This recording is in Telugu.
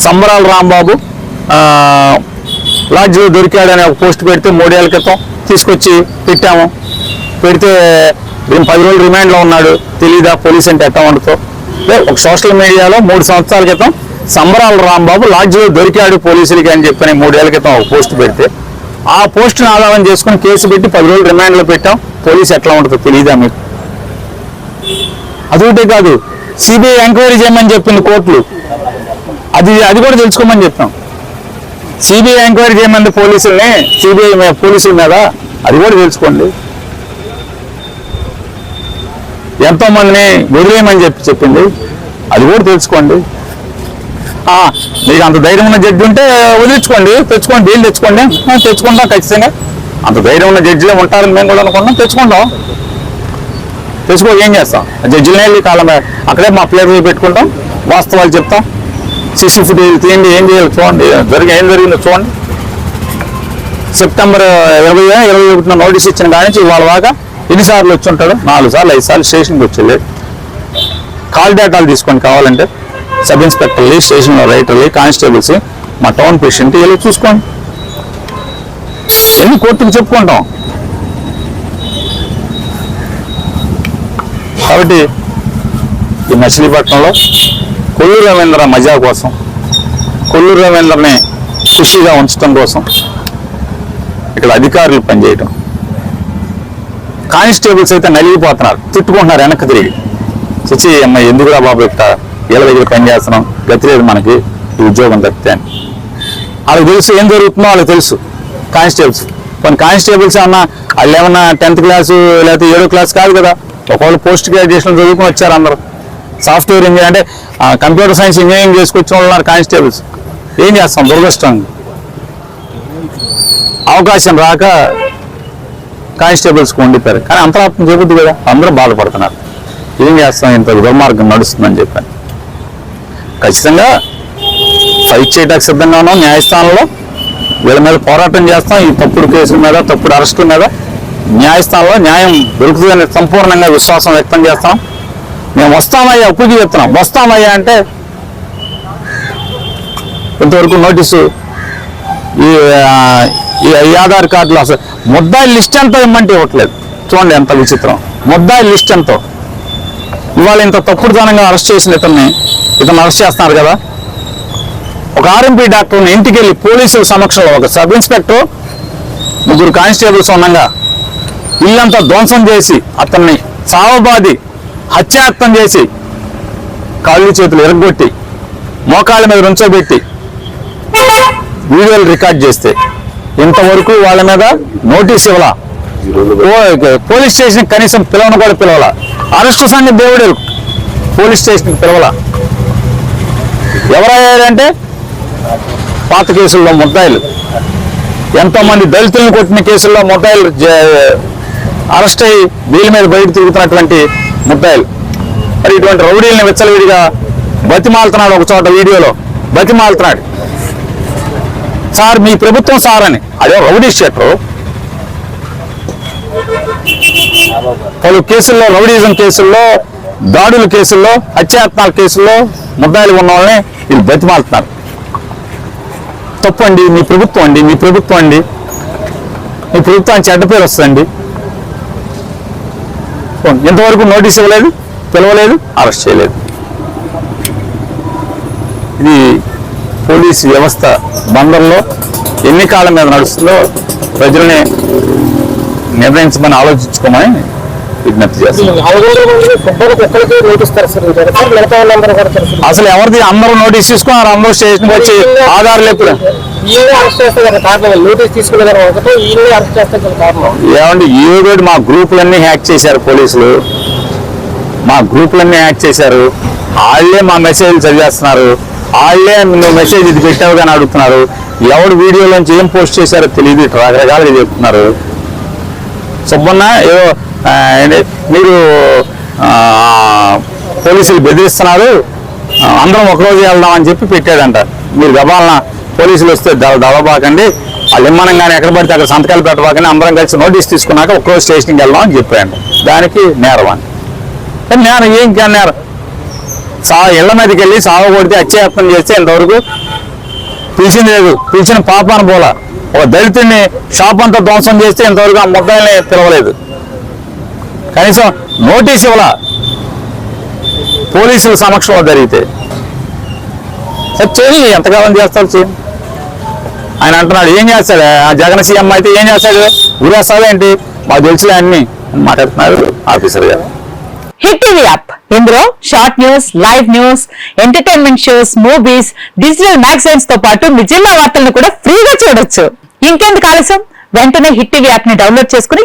సంబరాల రాంబాబు. ఆ, లాడ్జిలో దొరికాడని ఒక పోస్ట్ పెడితే మూడేళ్ళ క్రితం తీసుకొచ్చి పెట్టాము. పెడితే ఈయన పది రోజులు రిమాండ్లో ఉన్నాడు. తెలీదా పోలీస్ అంటే అకౌంట్తో? ఒక సోషల్ మీడియాలో మూడు సంవత్సరాల క్రితం సంబరాల రాంబాబు లాడ్జిలో దొరికాడు పోలీసులకి అని చెప్పని మూడేళ్ళ క్రితం ఒక పోస్ట్ పెడితే. ఆ పోస్టును ఆధారం చేసుకుని కేసు పెట్టి పది రోజులు రిమాండ్లో పెట్టాం. పోలీస్ ఎట్లా ఉంటుందో తెలీదా మీకు? అదొకటే కాదు సిబిఐ ఎంక్వైరీ చేయమని చెప్పింది కోర్టులు. అది అది కూడా తెలుసుకోమని చెప్తాం సిబిఐ ఎంక్వైరీ చేయమంది పోలీసుల్ని సిబిఐ మీద పోలీసుల మీద అది కూడా తెలుసుకోండి. ఎంతో మందిని వదిలేయమని చెప్పి చెప్పింది. అది కూడా తెలుసుకోండి. మీకు అంత ధైర్యం ఉన్న జడ్జి ఉంటే వదిలించుకోండి. తెచ్చుకోండి డీల్ తెచ్చుకోండి. తెచ్చుకుంటాం ఖచ్చితంగా. అంత ధైర్యం ఉన్న జడ్జిలే ఉంటారని మేము కూడా అనుకుంటాం తెచ్చుకుంటాం. తెచ్చుకో ఏం చేస్తాం? జడ్జిలనే వెళ్ళి కాలం అక్కడే మా ప్లేయర్లు పెట్టుకుంటాం. వాస్తవాలు చెప్తాం. సిసి ఫుట్ తీయండి ఏం చేయాలి చూడండి. జరిగి ఏం జరిగిందో చూడండి. సెప్టెంబర్ ఇరవై ఇరవై ఒకటిన నోటీస్ ఇచ్చిన కాడి నుంచి ఇవాళ దాకా ఎన్నిసార్లు వచ్చి ఉంటాడు? నాలుగు సార్లు ఐదు సార్లు స్టేషన్కి వచ్చేది. కాల్ డేటాలు తీసుకోండి కావాలంటే. సబ్ ఇన్స్పెక్టర్లు స్టేషన్లో రైటర్లు కానిస్టేబుల్స్ మా టౌన్ పేషెంట్ ఇలా చూసుకోండి. ఎన్ని కోర్టుకు చెప్పుకుంటాం? కాబట్టి ఈ మచిలీపట్నంలో కొల్లూరు రవీంద్ర మజా కోసం కొల్లూరు రవీంద్రని ఖుషిగా ఉంచడం కోసం ఇక్కడ అధికారులు పనిచేయటం. కానిస్టేబుల్స్ అయితే నలిగిపోతున్నారు తిట్టుకుంటున్నారు వెనక్కి తిరిగి. చచ్చి అమ్మ ఎందుకురా బాబు ఇట్ట వీళ్ళ దగ్గర పనిచేస్తున్నాం గతి లేదు మనకి ఈ ఉద్యోగం తప్పితే అని. వాళ్ళకి తెలుసు ఏం జరుగుతుందో వాళ్ళకి తెలుసు కానిస్టేబుల్స్. కొన్ని కానిస్టేబుల్స్ అన్న వాళ్ళు ఏమన్నా టెన్త్ క్లాసు లేకపోతే ఏడో క్లాస్ కాదు కదా ఒకవేళ పోస్ట్ గ్రాడ్యుయేషన్ చదువుకుని వచ్చారు అందరూ. సాఫ్ట్వేర్ ఇంజనీర్ అంటే కంప్యూటర్ సైన్స్ ఇంజనీరింగ్ చేసుకొచ్చిన వాళ్ళు ఉన్నారు కానిస్టేబుల్స్. ఏం చేస్తాం? దురదృష్టం. అవకాశం రాక కానిస్టేబుల్స్కి ఉండిపోయారు కానీ అంతరాత్మ చెబుద్ది కదా. అందరూ బాధపడుతున్నారు. ఏం చేస్తాం? ఇంత దుర్మార్గం నడుస్తుందని చెప్పాను. ఖచ్చితంగా ఫైట్ చేయడానికి సిద్ధంగా ఉన్నాం. న్యాయస్థానంలో వీళ్ళ మీద పోరాటం చేస్తాం. ఈ తప్పుడు కేసుల మీద తప్పుడు అరెస్టుల మీద న్యాయస్థానంలో న్యాయం దొరుకుతుందని సంపూర్ణంగా విశ్వాసం వ్యక్తం చేస్తాం. మేము వస్తామయ్యా ఒప్పుకి చెప్తున్నాం. వస్తామయ్యా అంటే ఇంతవరకు నోటీసు ఈ ఈ ఆధార్ కార్డులు అసలు ముద్దాయి లిస్ట్ ఎంతో ఇమ్మంటే ఇవ్వట్లేదు. చూడండి ఎంత విచిత్రం. ముద్దాయి లిస్ట్ ఎంతో. ఇవాళ ఇంత తప్పుడుదనంగా అరెస్ట్ చేసిన ఇతన్ని ఇతను అరెస్ట్ చేస్తున్నారు కదా. ఒక ఆర్ఎంపీ డాక్టర్ని ఇంటికి వెళ్ళి పోలీసుల సమక్షంలో ఒక సబ్ ఇన్స్పెక్టర్ ముగ్గురు కానిస్టేబుల్స్ ఉండగా ఇల్లంతా ధ్వంసం చేసి అతన్ని చావబాది హత్యాయత్నం చేసి కాళ్ళు చేతులు ఎరగొట్టి మోకాళ్ళ మీద రుంచోబెట్టి వీడియోలు రికార్డ్ చేస్తే ఇంతవరకు వాళ్ళ మీద నోటీస్ ఇవ్వాల? పోలీస్ స్టేషన్ కనీసం పిలవను కూడా పిలవాల? అరెస్ట్ సంగతి దేవుడు. పోలీస్ స్టేషన్కి పిలవాల? ఎవరయ్యారంటే పాత కేసుల్లో ముద్దాయిలు. ఎంతోమంది దళితులను కొట్టిన కేసుల్లో ముద్దాయిలు అరెస్ట్ అయ్యి వీళ్ళ మీద బయట తిరుగుతున్నటువంటి ముద్దాయిలు. మరి ఇటువంటి రౌడీలను విచ్చలవిడిగా బతిమాలుతున్నాడు ఒక చోట వీడియోలో. బతిమాలుతున్నాడు. సార్ మీ ప్రభుత్వం సార్ అని. అదే రౌడీ షేటరు పలు కేసుల్లో రౌడీజం కేసుల్లో దాడుల కేసుల్లో హత్యాయత్నాల కేసుల్లో ముద్దాయిలు ఉన్న వాళ్ళని వీళ్ళు బతిమాలుతున్నారు. తప్పు అండి మీ ప్రభుత్వం అండి మీ ప్రభుత్వం అండి. మీ ప్రభుత్వానికి చెడ్డ పేరు వస్తుందండి. ఇంతవరకు నోటీస్ ఇవ్వలేదు? పిలవలేదు? అరెస్ట్ చేయలేదు. ఇది పోలీసు వ్యవస్థ బందర్లో ఎన్ని కాలం మీద నడుస్తుందో ప్రజల్ని నిర్ణయించమని ఆలోచించుకోమని విజ్ఞప్తి చేస్తున్నాం అసలు ఎవరిది? అందరూ నోటీస్ తీసుకున్నారు అందరూ స్టేషన్కి వచ్చి ఆధారాలు ఎప్పుడు ఏమండి ఈ రోజు మా గ్రూపులన్నీ హ్యాక్ చేశారు పోలీసులు. మా గ్రూపులన్నీ హ్యాక్ చేశారు. వాళ్ళే మా మెసేజ్లు చదివేస్తున్నారు. వాళ్ళే నువ్వు మెసేజ్ ఇది పెట్టావు కానీ అడుగుతున్నారు. ఎవడు వీడియోలోంచి ఏం పోస్ట్ చేశారో తెలియదు రకరకాలుగా చెప్తున్నారు. సుబ్బన్న ఏదో మీరు పోలీసులు బెదిరిస్తున్నారు. అందరం ఒకరోజు వెళ్దాం అని చెప్పి పెట్టాడంట. మీరు గబాలన పోలీసులు వస్తే దళ దళబాకండి వాళ్ళు ఇమ్మనంగానే ఎక్కడ పడితే అక్కడ సంతకాలు పెట్టబాకండి. అందరం కలిసి నోటీస్ తీసుకున్నాక ఒకరోజు స్టేషన్కి వెళ్దాం అని చెప్పాడు. దానికి నేరం అని కానీ నేరం ఏం కానీ నేరం. సా ఇళ్ళ మీదకి వెళ్ళి సావ కొడితే అత్యయత్నం చేస్తే ఇంతవరకు పిలిచింది లేదు. పిలిచిన అని పోలా. ఒక దళితుడిని షాప్ అంతా ధ్వంసం చేస్తే ఇంతవరకు ఆ ముద్దాయిల్ని పిలవలేదు. కనీసం నోటీస్ ఇవ్వాల. పోలీసుల సమక్షంలో జరిగితే. సరే చేయి ఎంతకాలం చేస్తారు చేయి? ఆయన అంటున్నాడు ఏం చేస్తాడు? ఆ జగన్ సీఎం అయితే ఏం చేస్తాడు? ఊరేస్తాడేంటి మాకు తెలిసిన అన్ని. మాట్లాడుతున్నారు ఆఫీసర్ గారు. Hit TV app. ఇందులో short news live news entertainment shows movies digital మ్యాగజైన్స్తో పాటు మీ జిల్లా వార్తలను కూడా ఫ్రీగా చూడొచ్చు. ఇంకెందుకు ఆలస్యం? వెంటనే హిట్ టీవీ యాప్ని డౌన్లోడ్ చేసుకుని